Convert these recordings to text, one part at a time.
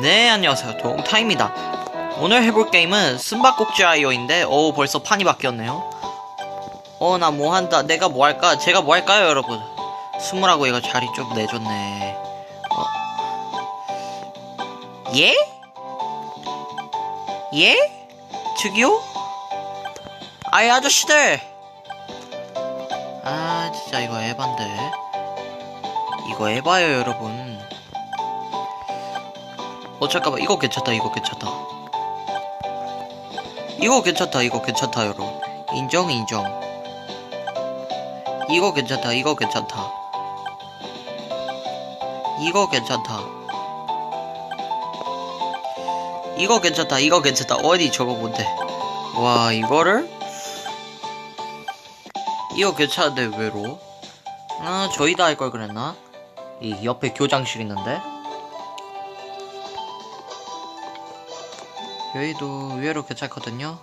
네, 안녕하세요. 동타입니다. 오늘 해볼 게임은 숨바꼭질아이오인데, 오, 벌써 판이 바뀌었네요. 어, 나 뭐 한다. 내가 뭐 할까? 제가 뭐 할까요, 여러분? 숨으라고 이거 자리 좀 내줬네. 어. 예? 예? 저기요? 아이, 아저씨들! 아, 진짜 이거 에반데. 이거 에바예요, 여러분. 어 잠깐만 이거 괜찮다 이거 괜찮다. 이거 괜찮다 이거 괜찮다 여러분. 인정 인정. 이거 괜찮다 이거 괜찮다. 이거 괜찮다. 이거 괜찮다 이거 괜찮다. 어디 저거 뭔데? 와 이거를? 이거 괜찮은데 왜로? 아 저희 다 할 걸 그랬나? 이 옆에 교장실 있는데 여기도 의외로 괜찮거든요.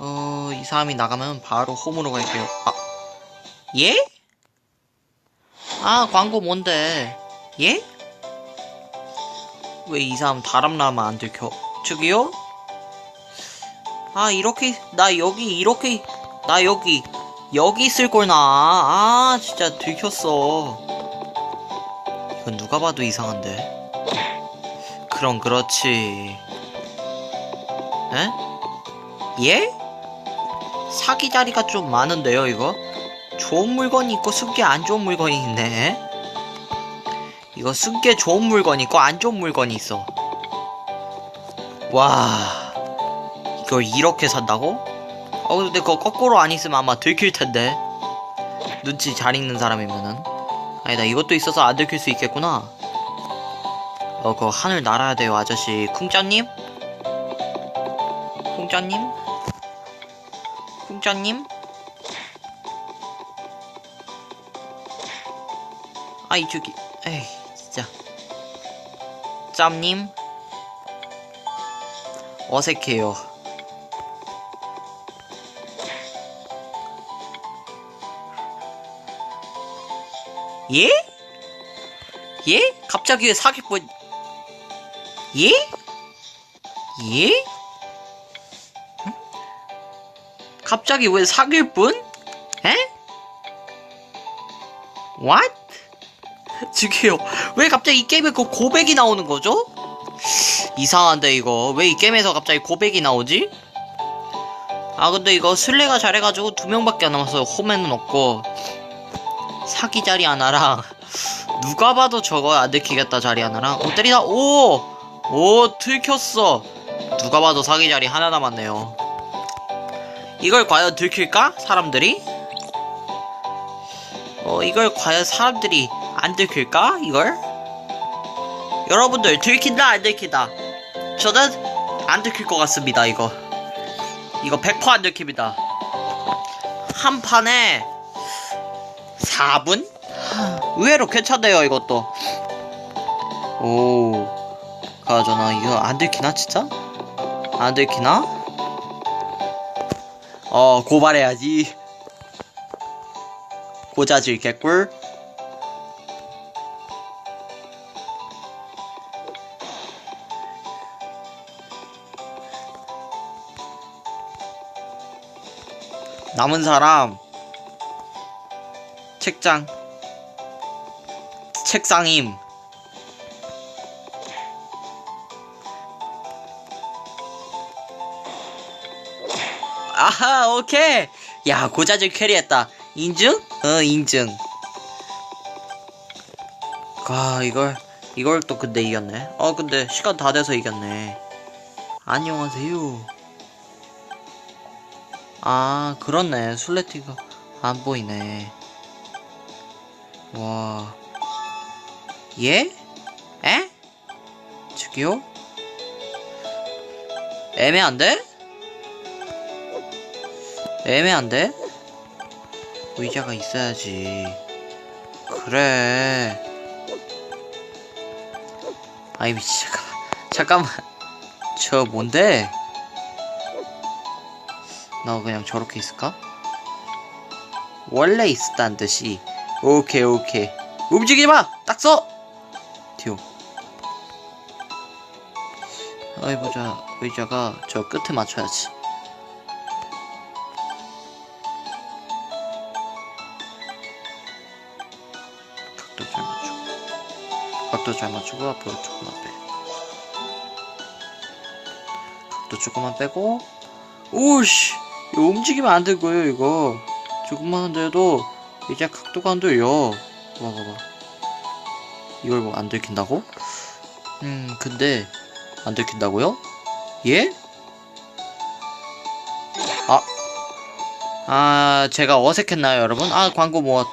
어, 이 사람이 나가면 바로 홈으로 갈게요. 아, 예? 아, 광고 뭔데? 예? 왜 이 사람 다람나면 안 들켜? 저기요? 아, 이렇게, 나 여기, 이렇게, 나 여기, 여기 있을 걸 나. 아, 진짜 들켰어. 이건 누가 봐도 이상한데. 그럼 그렇지. 에? 예? 사기 자리가 좀 많은데요, 이거? 좋은 물건이 있고 쓴게 안 좋은 물건이 있네. 이거 쓴게 좋은 물건이 있고 안 좋은 물건이 있어. 와, 이걸 이렇게 산다고? 어, 근데 그거 거꾸로 안 있으면 아마 들킬 텐데. 눈치 잘 읽는 사람이면은. 아니다, 이것도 있어서 안 들킬 수 있겠구나. 어, 그거 하늘 날아야 돼요, 아저씨. 쿵짜님? 쿵짜님? 쿵짜님? 아이, 저기, 에이, 진짜. 짬님? 어색해요. 예? 예? 갑자기 왜 사기꾼 예? 예? 갑자기 왜 사귈 분? 에? What? 저기요 왜 갑자기 이 게임에 그 고백이 나오는 거죠? 이상한데 이거 왜 이 게임에서 갑자기 고백이 나오지? 아 근데 이거 술래가 잘해가지고 두 명밖에 안 남았어요 홈에는 없고 사기 자리 하나랑 누가 봐도 저거 안 들키겠다 자리 하나랑 오 때리다 오! 오 들켰어 누가 봐도 사기 자리 하나 남았네요 이걸 과연 들킬까? 사람들이? 어 이걸 과연 사람들이 안 들킬까? 이걸? 여러분들 들킨다 안 들킨다 저는 안 들킬 것 같습니다 이거 이거 100%안 들킵니다 한 판에 4분? 의외로 괜찮네요 이것도 오 가져나 이거 안 들키나 진짜? 안 들키나? 어 고발해야지. 고자질 개꿀. 남은 사람. 책장. 책상임 아하 오케이 야 고자질 캐리했다 인증? 어 인증 아 이걸 이걸 또 근데 이겼네 어 근데 시간 다 돼서 이겼네 안녕하세요 아 그렇네 술래티가 안 보이네 와 예? 에? 저기요? 애매한데? 애매한데? 의자가 있어야지. 그래. 아이 미치 잠깐만. 잠깐만. 저 뭔데? 나 그냥 저렇게 있을까? 원래 있었다는 듯이. 오케이 오케이. 움직이지 마. 딱 서. 튀어. 어이 보자 의자가 저 끝에 맞춰야지 각도 잘 맞추고 앞으로 조금만 빼 각도 조금만 빼고 오씨 움직이면 안 되고요 이거 조금만 흔들도 이제 각도가 안 들려 봐봐 봐 이걸 뭐 안 들킨다고? 음 근데 안 들킨다고요? 예? 아, 아 제가 어색했나요 여러분? 아 광고 뭐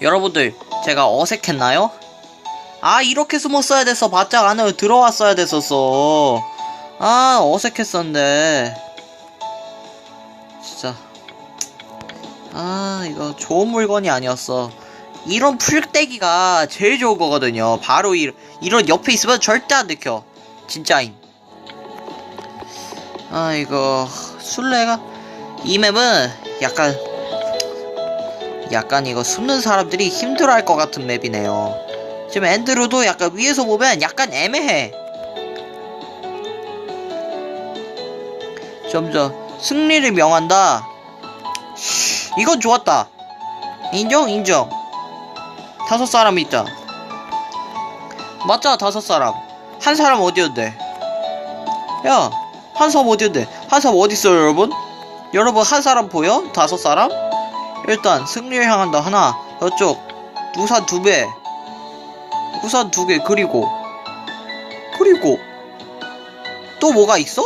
여러분들 제가 어색했나요? 아 이렇게 숨었어야 됐어 바짝 안으로 들어왔어야 됐었어. 아 어색했었는데. 진짜. 아 이거 좋은 물건이 아니었어. 이런 풀떼기가 제일 좋은 거거든요. 바로 이, 이런 옆에 있으면 절대 안 들켜. 진짜임 아 이거 술래가? 이 맵은 약간 약간 이거 숨는 사람들이 힘들어할 것 같은 맵이네요 지금 앤드루도 약간 위에서 보면 약간 애매해. 점점 승리를 명한다. 이건 좋았다. 인정? 인정. 다섯 사람이 있다. 맞자 다섯 사람. 한 사람 어디였대 야 한 사람 어디였대 한 사람 어딨어요 여러분? 여러분 한 사람 보여? 다섯 사람? 일단 승리를 향한다 하나 저쪽 우산 두 배 우산 두 개 그리고. 그리고. 또 뭐가 있어?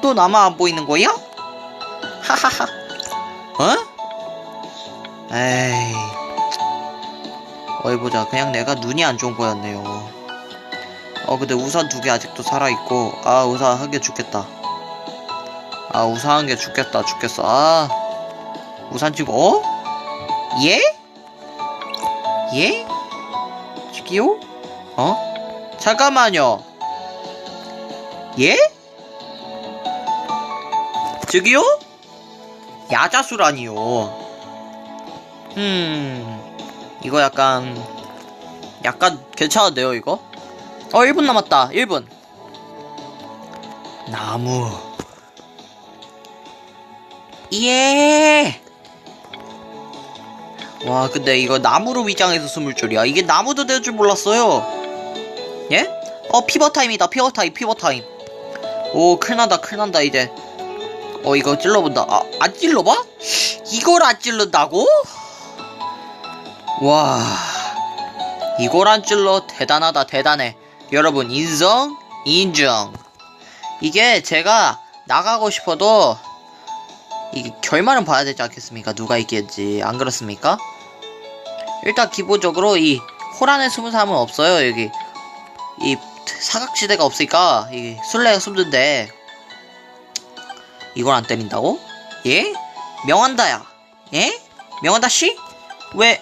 또 나만 안 보이는 거야? 하하하. 어? 에이. 어이 보자. 그냥 내가 눈이 안 좋은 거였네요. 어 근데 우산 두 개 아직도 살아있고. 아 우산 한 개 죽겠다. 아 우산 한 개 죽겠다. 죽겠어. 아. 우산 지금 어? 예? 예? 저기요? 어? 잠깐만요 예? 저기요? 야자수라니요 음 이거 약간 약간 괜찮은데요 이거? 어 1분 남았다 1분 나무 예. 와 근데 이거 나무로 위장해서 숨을 줄이야. 이게 나무도 될 줄 몰랐어요. 예? 어 피버 타임이다. 피버 타임 피버 타임. 오 큰일난다 큰일난다 이제. 어 이거 찔러본다. 아, 안 찔러봐? 이걸 안 찔른다고? 와. 이걸 안 찔러. 대단하다 대단해. 여러분 인성 인정. 이게 제가 나가고 싶어도 이게 결말은 봐야 되지 않겠습니까 누가 이길지 안 그렇습니까? 일단 기본적으로 이 호란에 숨은 사람은 없어요 여기 이 사각지대가 없으니까 이 술래가 숨는데 이걸 안 때린다고? 예? 명한다야 예? 명한다 씨? 왜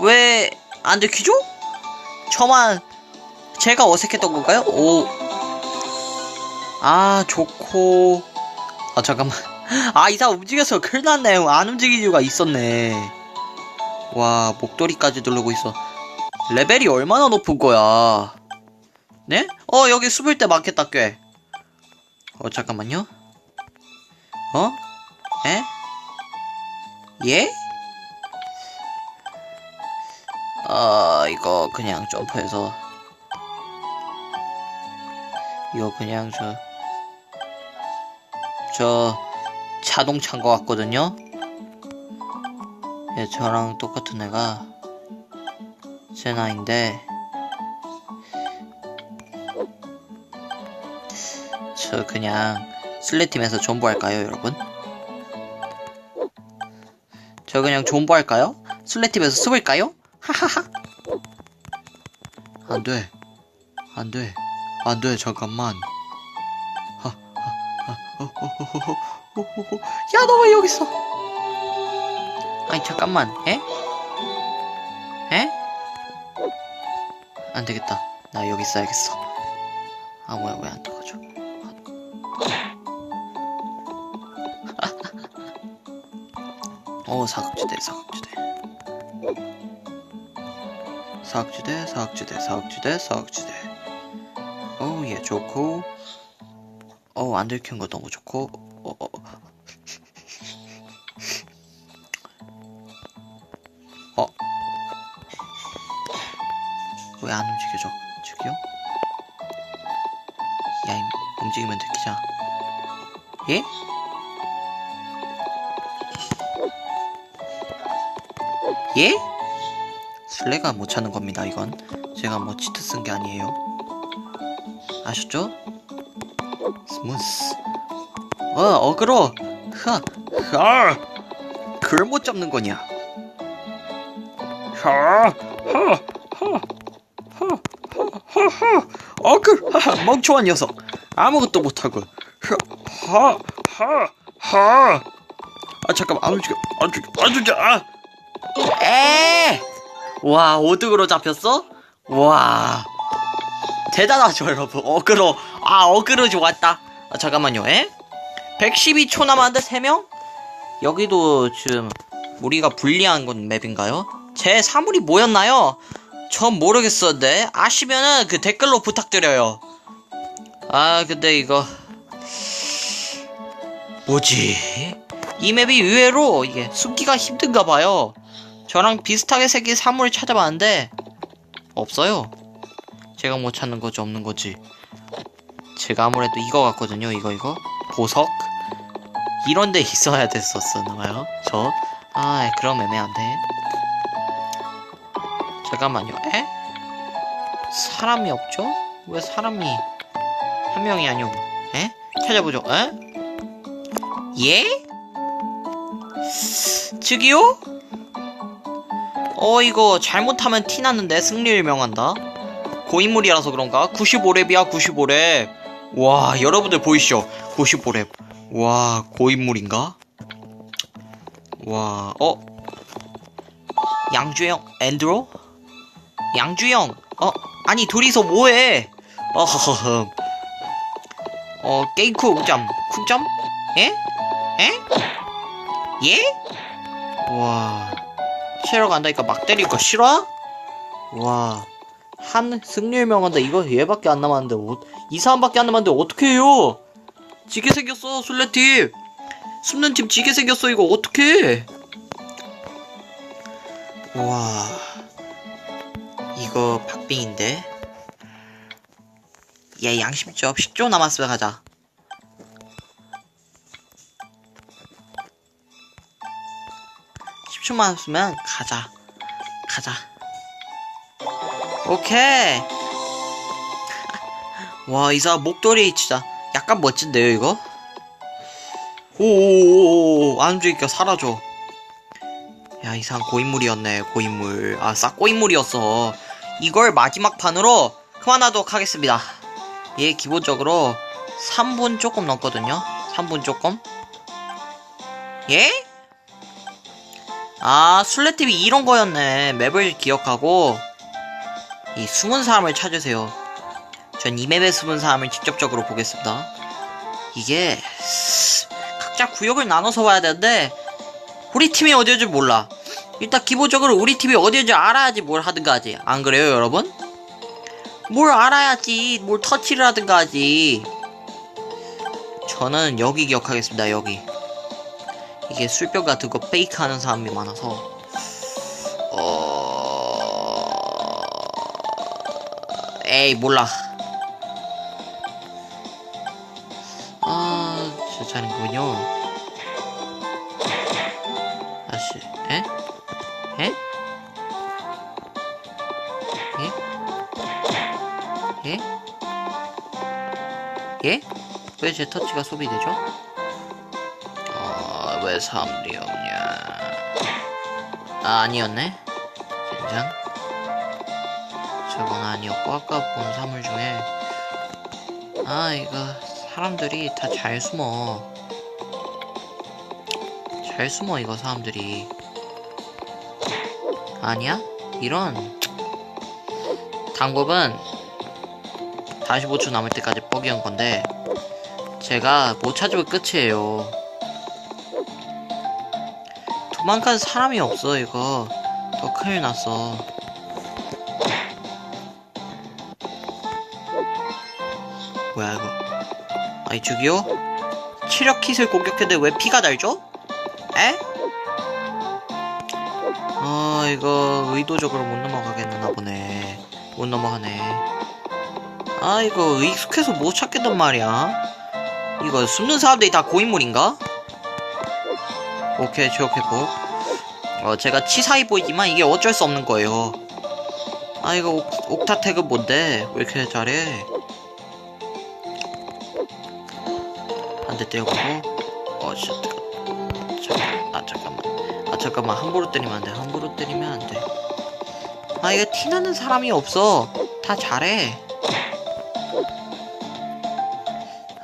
왜 안 들키죠? 저만 제가 어색했던 건가요? 오. 아, 좋고. 아, 잠깐만. 아, 이사 움직여서 큰일 났네. 안 움직일 이유가 있었네. 와, 목도리까지 누르고 있어. 레벨이 얼마나 높은 거야? 네? 어, 여기 숨을 때 많겠다, 꽤. 어, 잠깐만요. 어? 에? 예? 아 이거 그냥 점프해서 이거 그냥 저 저 자동차인 것 같거든요 예, 저랑 똑같은 애가 제 나이인데 저 그냥 슬래팀에서 존버할까요 여러분? 저 그냥 존버할까요? 슬래팀에서 숨을까요? 하하하. 안 돼. 안 돼. 안 돼. 잠깐만. 야, 너 왜 여기 있어? 아니, 잠깐만. 에? 에? 안 되겠다. 나 여기 있어야겠어. 아, 뭐야, 왜 안 나가죠? 어, 사각지대, 사각지대. 사각지대 사각지대 사각지대 사각지대 어 예 좋고 어 안 들킨 거 너무 좋고 어, 어. 어. 왜 안 움직여져 저기요 야 임, 움직이면 들키잖아 예? 예? 술래가 못 찾는 겁니다, 이건. 제가 뭐 치트 쓴 게 아니에요. 아셨죠? 스무스. 어, 어그로! 흐, 흐, 그걸 못 잡는 거냐? 하, 하, 하, 하, 하, 하, 어그, 하, 멍청한 녀석. 아무것도 못하고. 하, 하, 하. 아, 잠깐만, 안 움직여, 안 움직여, 안 움직여, 아! 에! 와, 오득으로 잡혔어? 와. 대단하죠, 여러분. 어그로. 아, 어그로 좋았다. 아, 잠깐만요, 에? 112초 남았는데 3명? 여기도 지금 우리가 불리한 건 맵인가요? 제 사물이 뭐였나요? 전 모르겠었는데. 아시면은 그 댓글로 부탁드려요. 아, 근데 이거. 뭐지? 이 맵이 의외로 이게 숨기가 힘든가 봐요. 저랑 비슷하게 생긴 사물을 찾아봤는데 없어요. 제가 못 찾는 거지 없는 거지. 제가 아무래도 이거 같거든요. 이거 이거 보석 이런 데 있어야 됐었었나봐요. 저 아, 그럼 애매한데. 잠깐만요. 에? 사람이 없죠? 왜 사람이 한 명이 아니고? 에? 찾아보죠. 에? 예? 저기요? 어 이거 잘못하면 티났는데 승리를 명한다 고인물이라서 그런가? 95랩이야 95랩 와 여러분들 보이시죠 95랩 와 고인물인가? 와 어? 양주영 앤드로? 양주영 어? 아니 둘이서 뭐해 어허허흠 어 게임 쿡점 쿡점? 예? 예? 예? 와 치러 간다니까 막 때릴 거 싫어? 와, 한 승리를 명한다. 이거 얘밖에 안 남았는데, 어, 이 사람밖에 안 남았는데, 어떻게 해요? 지게 생겼어, 술래팀. 숨는 팀 지게 생겼어, 이거 어떻게 와, 이거 박빙인데. 얘 양심적 10조 남았으면 가자. 10초만 있으면 가자. 가자. 오케이. 와, 이 사람 목도리 진짜 약간 멋진데요, 이거? 오오오오, 안 움직이니까 사라져. 야, 이 사람 고인물이었네, 고인물. 아, 싹 고인물이었어. 이걸 마지막 판으로 그만하도록 하겠습니다. 얘 기본적으로 3분 조금 넘거든요. 3분 조금. 예? 아, 술래TV 이런 거였네. 맵을 기억하고, 이 숨은 사람을 찾으세요. 전 이 맵에 숨은 사람을 직접적으로 보겠습니다. 이게, 각자 구역을 나눠서 봐야 되는데, 우리 팀이 어디인지 몰라. 일단 기본적으로 우리 팀이 어디인지 알아야지 뭘 하든가 하지. 안 그래요, 여러분? 뭘 알아야지, 뭘 터치를 하든가 하지. 저는 여기 기억하겠습니다, 여기. 이게 술병 같은 거 페이크 하는 사람이 많아서 어... 에이 몰라 아 진짜 잘는군요 아씨 에? 에? 예? 예? 예? 왜 제 터치가 소비되죠? 어, 왜 사람들이 없냐? 아, 아니었네? 젠장? 아니었고, 아까 본 사물 중에, 아, 이거, 사람들이 다 잘 숨어. 잘 숨어, 이거, 사람들이. 아니야? 이런. 방법은 45초 남을 때까지 뻐기한 건데, 제가 못 찾으면 끝이에요. 도망간 사람이 없어 이거 더 큰일 났어 뭐야 이거. 아이 저기요? 체력 킷을 공격했는데 왜 피가 달죠? 에? 아 이거 의도적으로 못 넘어가겠나 보네. 못 넘어가네. 아 이거 익숙해서 못 찾겠단 말이야. 이거 숨는 사람들이 다 고인물인가? 오케이 지옥회복. 어 제가 치사해 보이지만 이게 어쩔 수 없는 거예요. 아 이거 옥, 옥타택은 뭔데? 왜 이렇게 잘해 대 때려보고. 어 진짜 잠깐 아 잠깐만. 아 잠깐만. 함부로 때리면 안돼. 함부로 때리면 안돼. 아 이거 티나는 사람이 없어. 다 잘해.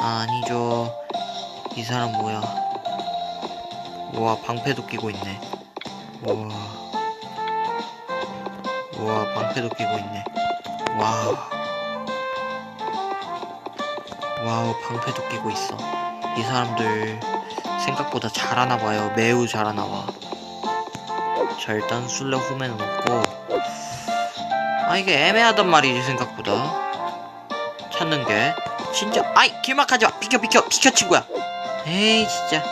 아, 아니죠. 이 사람 뭐야? 우와 방패도 끼고 있네. 우와. 우와 방패도 끼고 있네. 와우 와우 방패도 끼고 있어 이 사람들 생각보다 잘하나 봐요. 매우 잘하나 봐. 자 일단 술래 홈에는 없고. 아 이게 애매하단 말이지 생각보다. 찾는 게. 진짜? 아이 길막하지 마. 비켜 비켜. 비켜 친구야. 에이 진짜.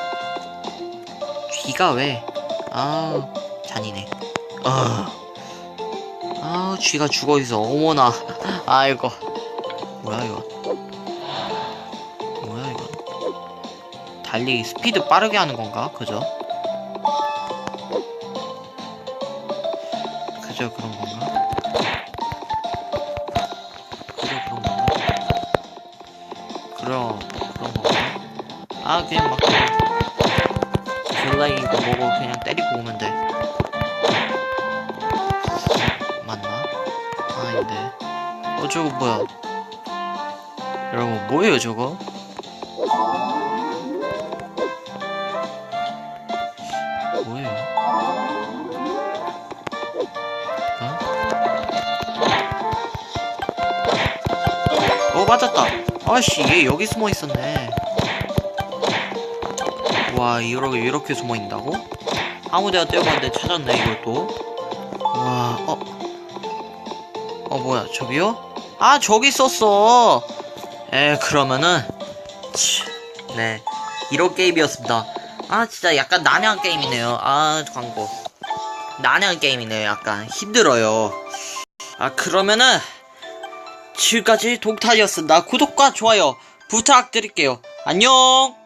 쥐가 왜? 아우 잔이네 아 아우 쥐가 죽어있어. 어머나. 아이고. 뭐야 이거 달리기 스피드 빠르게 하는 건가? 그죠? 그저 그런 건가? 그저 그런 건가? 그럼 그런 건가? 아 그냥 막 졸라 이거 보고 그냥 때리고 오면 돼. 맞나? 아닌데. 어 저거 뭐야? 여러분 뭐예요 저거? 맞았다. 아씨 얘 여기 숨어 있었네. 와 이렇게 이렇게 숨어 있다고? 아무데나 떼어봤는데 찾았네 이걸 또와 어? 어 뭐야 저기요? 아 저기 있었어. 에 그러면은 치, 네. 이런 게임이었습니다. 아 진짜 약간 난해한 게임이네요. 아 광고. 난해한 게임이네요 약간. 힘들어요. 아 그러면은 지금까지 동탄이었습니다. 구독과 좋아요 부탁드릴게요. 안녕